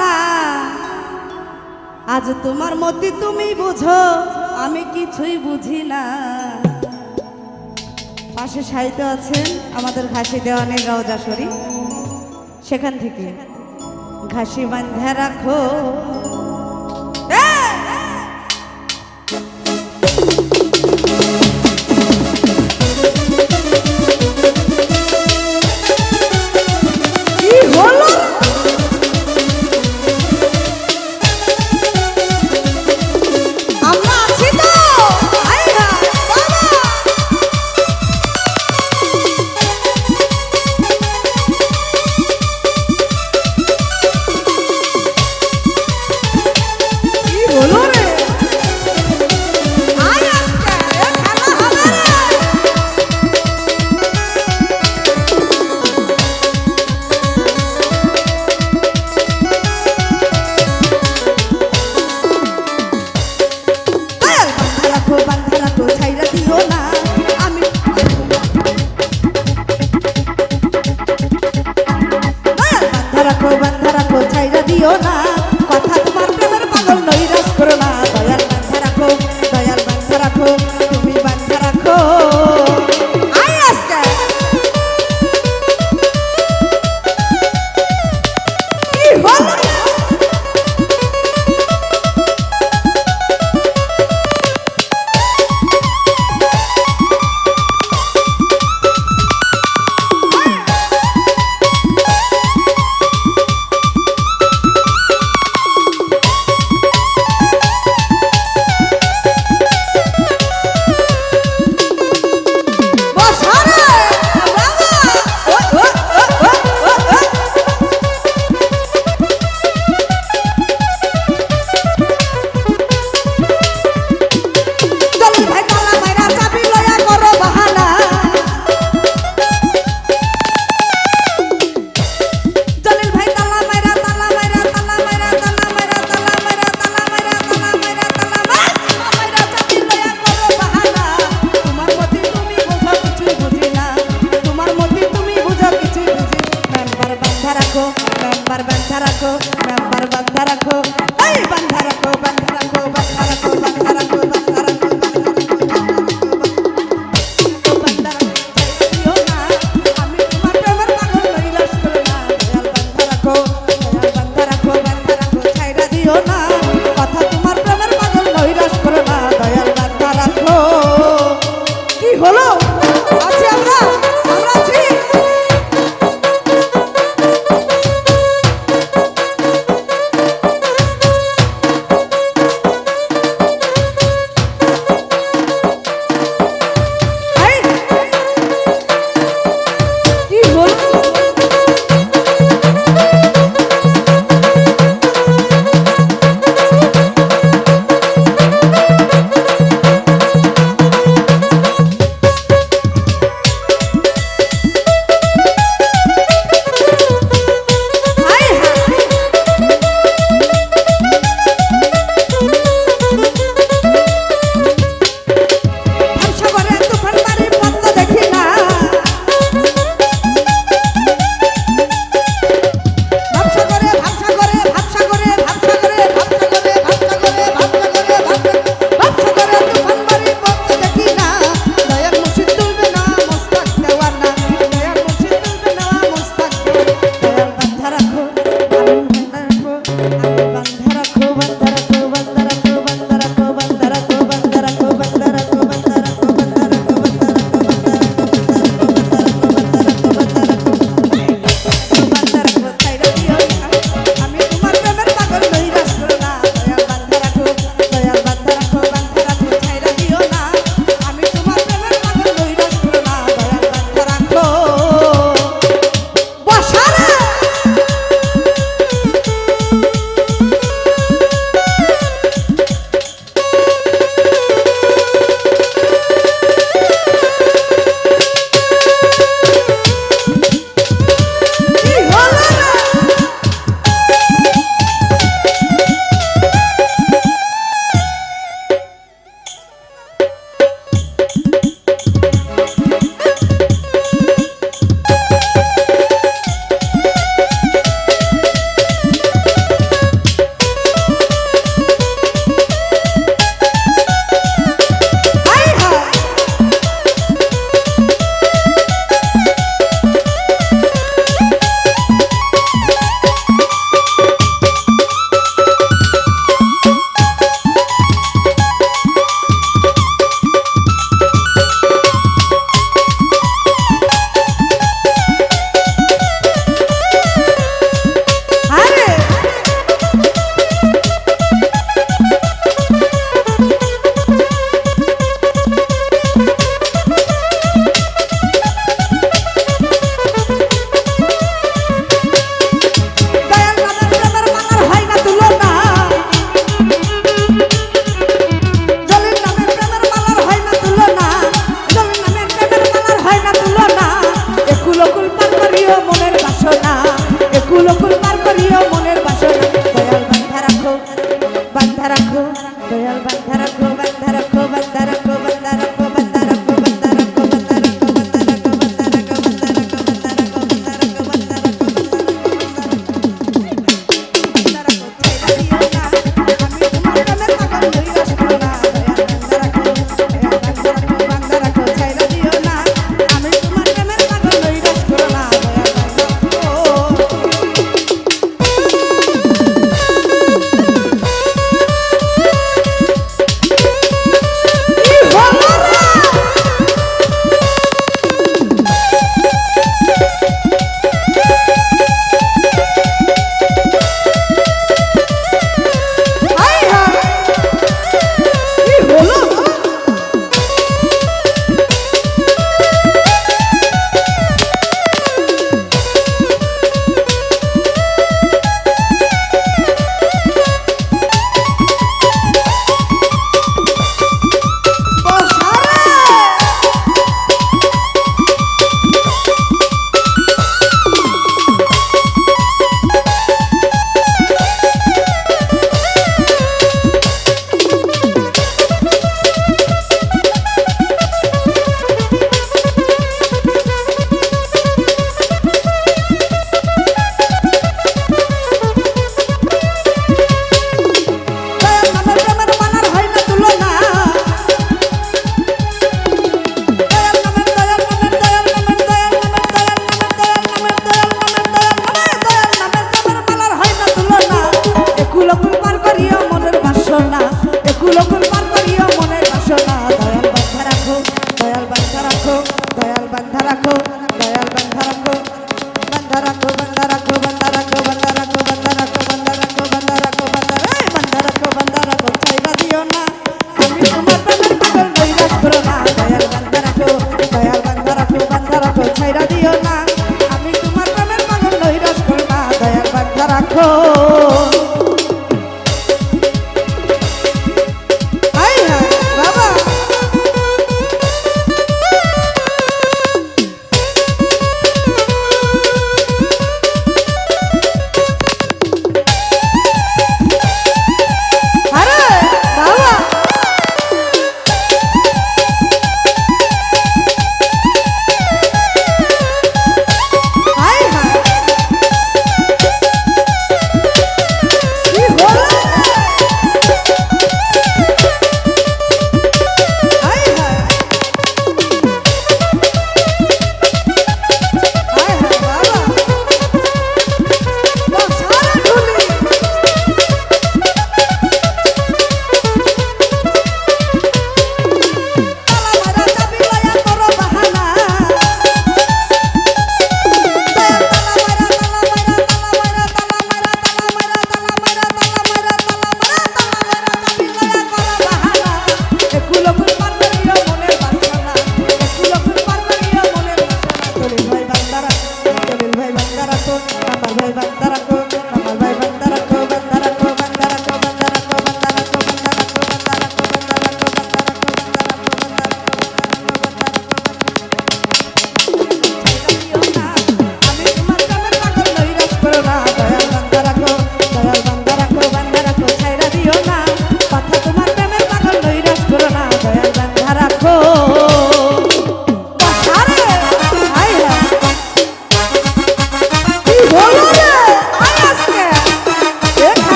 না আজ তোমার মতি তুমি বুঝো, আমি কিছুই বুঝি না। পাশে সাহিত্য আছেন আমাদের ঘাসি দেওয়ানের রওজা শরীফ। সেখান থেকে ঘাসি বান্ধা রাখো। কথা